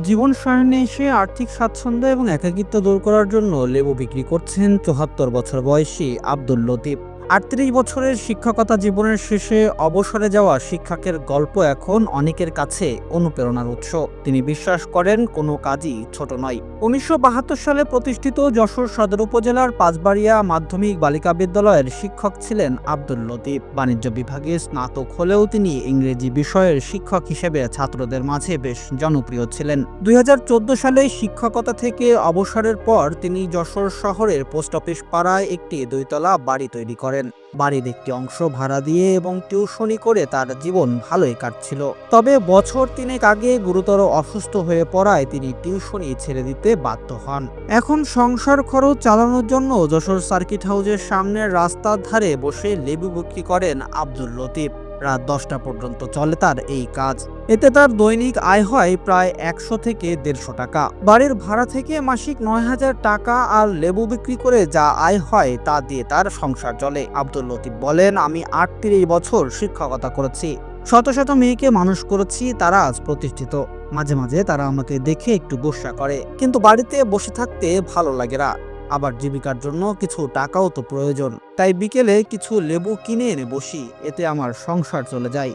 জীবন সারণে এসে আর্থিক স্বাচ্ছন্দ্য এবং একাকিত্ব দূর করার জন্য লেবু বিক্রি করছেন চুহাত্তর বছর বয়সী আব্দুল লতিফ। আটত্রিশ বছরের শিক্ষকতা জীবনের শেষে অবসরে যাওয়া শিক্ষকের গল্প এখন অনেকের কাছে অনুপ্রেরণার উৎস। তিনি বিশ্বাস করেন, কোনো কাজই ছোট নয়। উনিশশো সালে প্রতিষ্ঠিত যশোর সদর উপজেলার পাঁচবাড়িয়া মাধ্যমিক বালিকা বিদ্যালয়ের শিক্ষক ছিলেন আব্দুল লতিফ। বাণিজ্য বিভাগে স্নাতক হলেও তিনি ইংরেজি বিষয়ের শিক্ষক হিসেবে ছাত্রদের মাঝে বেশ জনপ্রিয় ছিলেন। দুই হাজার চোদ্দ সালে শিক্ষকতা থেকে অবসরের পর তিনি যশোর শহরের পোস্ট অফিস পাড়ায় একটি দুইতলা বাড়ি তৈরি করেন। বাড়ির একটি অংশ ভাড়া দিয়ে এবং টিউশনি করে তার জীবন ভালোই কাটছিল। তবে বছর তিনেক আগে গুরুতর অসুস্থ হয়ে পড়ায় তিনি টিউশনি ছেড়ে দিতে বাধ্য হন। এখন সংসার খরচ চালানোর জন্য যশোর সার্কিট হাউসের সামনের রাস্তার ধারে বসে লেবু বিক্রি করেন আব্দুল লতিফ। রাত দশটা পর্যন্ত চলে তার এই কাজ। এতে তার দৈনিক আয় হয় প্রায় একশো থেকে দেড়শো টাকা। বাড়ির ভাড়া থেকে মাসিক নয় হাজার টাকা আর লেবু বিক্রি করে যা আয় হয় তা দিয়ে তার সংসার চলে। আব্দুল লতিফ বলেন, আমি আটত্রিশ বছর শিক্ষকতা করেছি। শত শত মেয়েকে মানুষ করেছি, তারা আজ প্রতিষ্ঠিত। মাঝে মাঝে তারা আমাকে দেখে একটু গোসা করে। কিন্তু বাড়িতে বসে থাকতে ভালো লাগে না। আবার জীবিকার জন্য কিছু টাকাও তো প্রয়োজন। তাই বিকেলে কিছু লেবু কিনে এনে বসি, এতে আমার সংসার চলে যায়।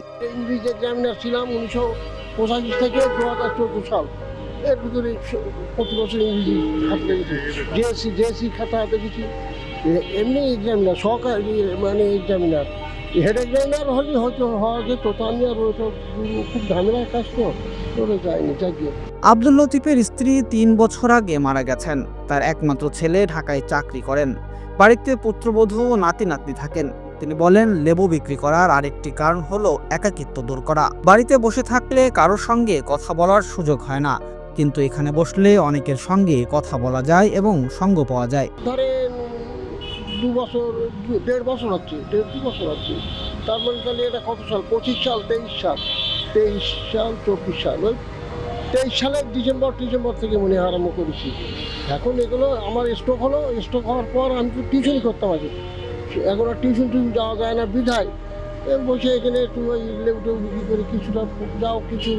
ছিলাম উনিশশো পঁচাশি থেকে দু হাজার চোদ্দ সাল, এর ভিতরে প্রতি বছর ইংরেজি খাতা দেখেছি। জিএসসি জিএসসি খাতা দেখেছি। এমনি এক্সামিনার সহকারী মানে এক্সামিনার হেড এক্সামিনার হলে হয়তো, হওয়া যেত, তা ওটা খুব ঝামেলার কাজ তো। আব্দুল লতিফের স্ত্রী তিন বছর আগে মারা গেছেন। তার একমাত্র ছেলে ঢাকায় চাকরি করেন। বাড়িতে পুত্রবধূ ও নাতি নাতনি থাকেন। তিনি বলেন লেবু বিক্রি করার আরেকটি কারণ হলো একাকিত্ব দূর করা। বাড়িতে বসে থাকলে কারোর সঙ্গে কথা বলার সুযোগ হয় না। কিন্তু এখানে বসলে অনেকের সঙ্গে কথা বলা যায় এবং সঙ্গ পাওয়া যায়। ধরেন দু বছর দেড় বছর হচ্ছে দেড় দু বছর হচ্ছে। তার মানে তাহলে এটা কত সাল? পঁচিশ সাল তেইশ সাল। তেইশ সাল, চব্বিশ সাল, ওই তেইশ সালের ডিসেম্বর ডিসেম্বর থেকে মনে আরম্ভ করেছি। এখন এগুলো আমার স্টক হলো স্টক হওয়ার পর আমি তো টিউশনই করতাম আগে। এখন আর টিউশন টিউশন যাওয়া যায় না বিধায়। বসে এখানে একটু ওই লেবু টেবু বিক্রি করে কিছুটা যাও, কিছু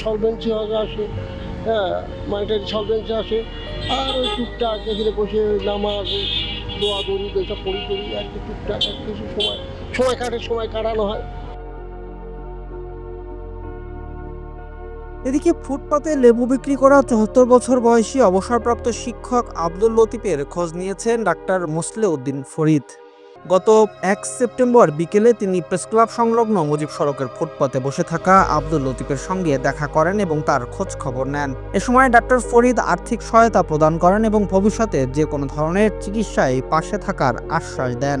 সলভেন্সি হয়ে আসে। হ্যাঁ মানিটারি সলভেন্সি আসে। আর ওই টুকটাক এখানে বসে নামাজ, দোয়া, দরুদ, এসব পড়ি টড়ি আর কি টুকটাক কিছু সময় সময় কাটে, সময় কাটানো হয়। এদিকে ফুটপাতে লেবু বিক্রি করা চুয়াত্তর বছর বয়সী অবসরপ্রাপ্ত শিক্ষক আব্দুল লতিফের খোঁজ নিয়েছেন ডাক্তার মোসলে উদ্দিন ফরিদ। গত এক সেপ্টেম্বর বিকেলে তিনি প্রেসক্লাব সংলগ্ন মুজিব সড়কের ফুটপাতে বসে থাকা আব্দুল লতিফের সঙ্গে দেখা করেন এবং তার খোঁজ খবর নেন। এ সময় ডাক্তার ফরিদ আর্থিক সহায়তা প্রদান করেন এবং ভবিষ্যতে যে কোনো ধরনের চিকিৎসায় পাশে থাকার আশ্বাস দেন।